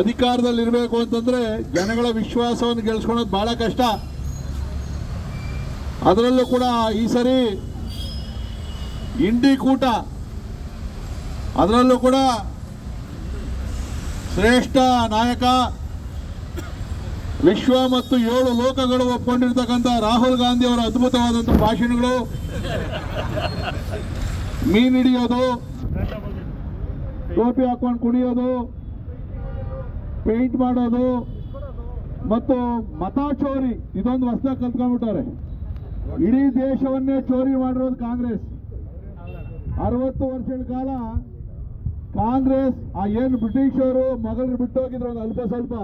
ಅಧಿಕಾರದಲ್ಲಿ ಇರಬೇಕು ಅಂತಂದ್ರೆ ಜನಗಳ ವಿಶ್ವಾಸವನ್ನು ಗೆಲ್ಸ್ಕೊಳೋದು ಬಹಳ ಕಷ್ಟ. ಅದರಲ್ಲೂ ಕೂಡ ಈ ಸರಿ ಇಂಡಿ ಕೂಟ. ಅದರಲ್ಲೂ ಕೂಡ ಶ್ರೇಷ್ಠ ನಾಯಕ, ವಿಶ್ವ ಮತ್ತು ಏಳು ಲೋಕಗಳು ಒಪ್ಪಿಕೊಂಡಿರ್ತಕ್ಕಂಥ ರಾಹುಲ್ ಗಾಂಧಿ ಅವರ ಅದ್ಭುತವಾದಂಥ ಭಾಷಣಗಳು. ಮೀನ್ ಹಿಡಿಯೋದು, ಟೋಪಿ ಹಾಕೊಂಡು ಕುಣಿಯೋದು ಪೇಂಟ್ ಮಾಡೋದು ಮತ್ತು ಮತ ಚೋರಿ, ಇದೊಂದು ಹೊಸದಾಗಿ ಕಲ್ತ್ಕೊಂಡ್ಬಿಟ್ಟವ್ರೆ. ಇಡೀ ದೇಶವನ್ನೇ ಚೋರಿ ಮಾಡಿರೋದು ಕಾಂಗ್ರೆಸ್. ಅರವತ್ತು ವರ್ಷಗಳ ಕಾಲ ಕಾಂಗ್ರೆಸ್, ಆ ಏನು ಬ್ರಿಟಿಷರು ಮಗಳು ಬಿಟ್ಟು ಹೋಗಿದ್ರು ಒಂದು ಅಲ್ಪ ಸ್ವಲ್ಪ,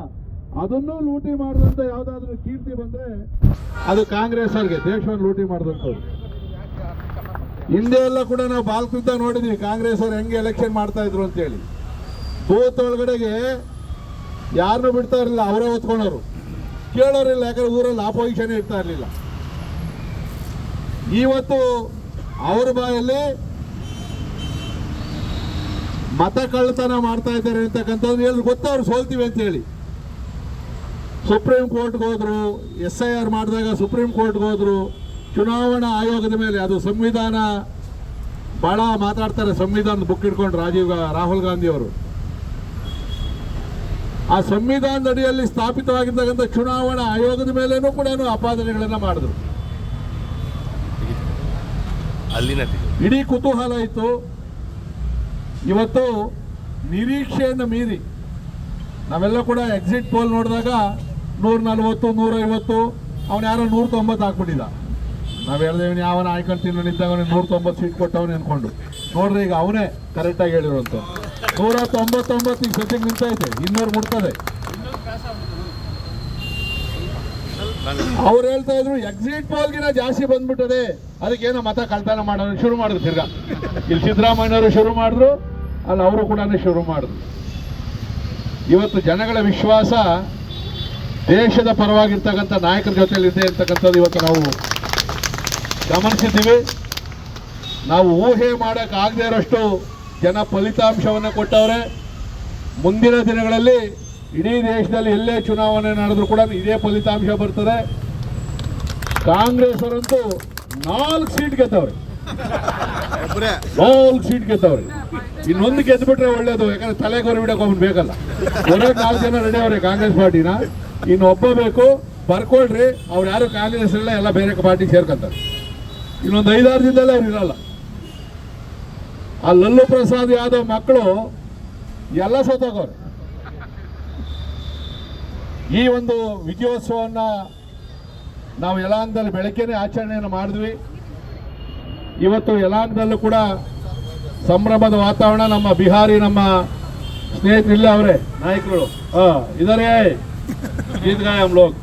ಅದನ್ನು ಲೂಟಿ ಮಾಡಿದಂತ ಯಾವ್ದಾದ್ರು ಕೀರ್ತಿ ಬಂದ್ರೆ ಅದು ಕಾಂಗ್ರೆಸ್ ಅವ್ರಿಗೆ, ದೇಶವನ್ನು ಲೂಟಿ ಮಾಡಿದಂಥವ್ರು. ಹಿಂದೆ ಎಲ್ಲ ಕೂಡ ನಾವು ಬಾಲ್ಕೃತ ನೋಡಿದ್ವಿ, ಕಾಂಗ್ರೆಸ್ ಅವ್ರು ಹೆಂಗೆ ಎಲೆಕ್ಷನ್ ಮಾಡ್ತಾ ಇದ್ರು ಅಂತೇಳಿ. ಬೂತ್ ಒಳಗಡೆಗೆ ಯಾರನ್ನೂ ಬಿಡ್ತಾ ಇರಲಿಲ್ಲ, ಅವರೇ ಹೊತ್ಕೊಂಡವ್ರು. ಕೇಳೋರಿಲ್ಲ, ಯಾಕಂದ್ರೆ ಊರಲ್ಲಿ ಆಪೋಸಿಷನ್ ಇರ್ತಾ ಇರಲಿಲ್ಲ. ಇವತ್ತು ಅವ್ರ ಬಾಯಲ್ಲಿ ಮತ ಕಳ್ಳತನ ಮಾಡ್ತಾ ಇದ್ದಾರೆ ಅಂತಕ್ಕಂಥದ್ದು ಎಲ್ರು ಗೊತ್ತವ್ರು ಸೋಲ್ತೀವಿ ಅಂತ ಹೇಳಿ ಸುಪ್ರೀಂ ಕೋರ್ಟ್ಗೆ ಹೋದ್ರು ಎಸ್ ಐ ಆರ್ ಮಾಡಿದಾಗ ಸುಪ್ರೀಂ ಕೋರ್ಟ್ಗೆ ಹೋದ್ರು, ಚುನಾವಣಾ ಆಯೋಗದ ಮೇಲೆ ಅದು ಸಂವಿಧಾನ, ಬಹಳ ಮಾತಾಡ್ತಾರೆ, ಸಂವಿಧಾನದ ಬುಕ್ ಇಟ್ಕೊಂಡು ರಾಜೀವ್ ರಾಹುಲ್ ಗಾಂಧಿ ಅವರು. ಆ ಸಂವಿಧಾನದ ಅಡಿಯಲ್ಲಿ ಸ್ಥಾಪಿತವಾಗಿರ್ತಕ್ಕಂಥ ಚುನಾವಣಾ ಆಯೋಗದ ಮೇಲೇನೂ ಕೂಡ ಅಪಾದನೆಗಳನ್ನ ಮಾಡಿದ್ರು. ಅಲ್ಲಿನ. ಇಡೀ ಕುತೂಹಲ ಇತ್ತು. ಇವತ್ತು ನಿರೀಕ್ಷೆಯನ್ನು ಮೀರಿ ನಾವೆಲ್ಲ ಕೂಡ ಎಕ್ಸಿಟ್ ಪೋಲ್ ನೋಡಿದಾಗ ನೂರ ನಲ್ವತ್ತು ನೂರೈವತ್ತು ಅವನು ಯಾರೋ ನೂರ ತೊಂಬತ್ತು ಹಾಕ್ಬಿಟ್ಟಿದ್ದ. ನಾವು ಹೇಳಿದೆ ಇವನು ಯಾವನ ಆಯ್ಕೊಂಡು ತಿನ್ನೋನಿದ್ದಾಗ ನೂರ ತೊಂಬತ್ತು ಸೀಟ್ ಕೊಟ್ಟವನು ಅನ್ಕೊಂಡು. ನೋಡ್ರಿ ಈಗ ಅವನೇ ಕರೆಕ್ಟಾಗಿ ಹೇಳಿರುವಂತ ನೂರ ತೊಂಬತ್ತೊಂಬತ್ತು ಈಗ ಸದ್ಯಕ್ಕೆ ನಿಂತೈತೆ ಇನ್ನೂರು ಮುಟ್ತದೆ. ಅವ್ರು ಹೇಳ್ತಾ ಇದ್ರು ಎಕ್ಸಿಟ್ ಪೋಲ್ಗಿನ ಜಾಸ್ತಿ ಬಂದ್ಬಿಟ್ಟದೆ. ಅದಕ್ಕೇನೋ ಮತ ಕಳ್ತನ ಮಾಡೋದು ಶುರು ಮಾಡಿದ್ರು ತಿರ್ಗಾ. ಇಲ್ಲಿ ಸಿದ್ದರಾಮಯ್ಯನವರು ಶುರು ಮಾಡಿದ್ರು, ಅಲ್ಲಿ ಅವರು ಕೂಡ ಶುರು ಮಾಡಿದ್ರು. ಇವತ್ತು ಜನಗಳ ವಿಶ್ವಾಸ ದೇಶದ ಪರವಾಗಿರ್ತಕ್ಕಂಥ ನಾಯಕರ ಜೊತೆಲಿ ಇದೆ ಅಂತಕ್ಕಂಥದ್ದು ಇವತ್ತು ನಾವು ಗಮನಿಸಿದ್ದೀವಿ. ನಾವು ಊಹೆ ಮಾಡೋಕ್ಕಾಗದೇ ಇರೋಷ್ಟು ಜನ ಫಲಿತಾಂಶವನ್ನು ಕೊಟ್ಟವ್ರೆ. ಮುಂದಿನ ದಿನಗಳಲ್ಲಿ ಇಡೀ ದೇಶದಲ್ಲಿ ಎಲ್ಲೇ ಚುನಾವಣೆ ನಡೆದ್ರು ಕೂಡ ಇದೇ ಫಲಿತಾಂಶ ಬರ್ತದೆ. ಕಾಂಗ್ರೆಸ್ ಅವರಂತೂ ನಾಲ್ಕು ಸೀಟ್ ಗೆದ್ದವ್ರಿ. ನಾಲ್ಕು ಸೀಟ್ ಗೆದ್ದವ್ರಿ. ಇನ್ನೊಂದು ಗೆದ್ಬಿಟ್ರೆ ಒಳ್ಳೇದು, ಯಾಕಂದ್ರೆ ತಲೆಗೆ ಹೊರಬಿಡಕ್ಕೆ ಅವ್ನು ಬೇಕಲ್ಲ. ಬರೋ ನಾಲ್ಕು ಜನ ರೆಡಿ ಅವ್ರೆ ಕಾಂಗ್ರೆಸ್ ಪಾರ್ಟಿನ. ಇನ್ನು ಒಬ್ಬ ಬೇಕು, ಬರ್ಕೊಳ್ರಿ. ಅವ್ರು ಯಾರು ಕಾಂಗ್ರೆಸ್ ಎಲ್ಲ ಬೇರೆ ಪಾರ್ಟಿಗೆ ಸೇರ್ಕೊಂತಾರೆ. ಇನ್ನೊಂದು ಐದಾರು ದಿನದಲ್ಲೇ ಅವ್ರು ಇರಲ್ಲ. ಆ ಲಲ್ಲು ಪ್ರಸಾದ್ ಯಾದವ್ ಮಕ್ಕಳು ಎಲ್ಲ ಸೋತೋಗವ್ರೆ ಈ ಒಂದು ವಿಜಯೋತ್ಸವನ್ನ ನಾವು ಯಲಾಂಗದಲ್ಲಿ ಬೆಳಗ್ಗೆನೆ ಆಚರಣೆಯನ್ನು ಮಾಡಿದ್ವಿ. ಇವತ್ತು ಯಲಾಂಗದಲ್ಲೂ ಕೂಡ ಸಂಭ್ರಮದ ವಾತಾವರಣ ನಮ್ಮ ಬಿಹಾರಿ ನಮ್ಮ ಸ್ನೇಹಿತರು ಇಲ್ಲ ಅವರೇ ನಾಯಕರು ಹಾ ಇದಾರೆ ಗೀತ್ ಗಾಯಂ ಲೋಕ್.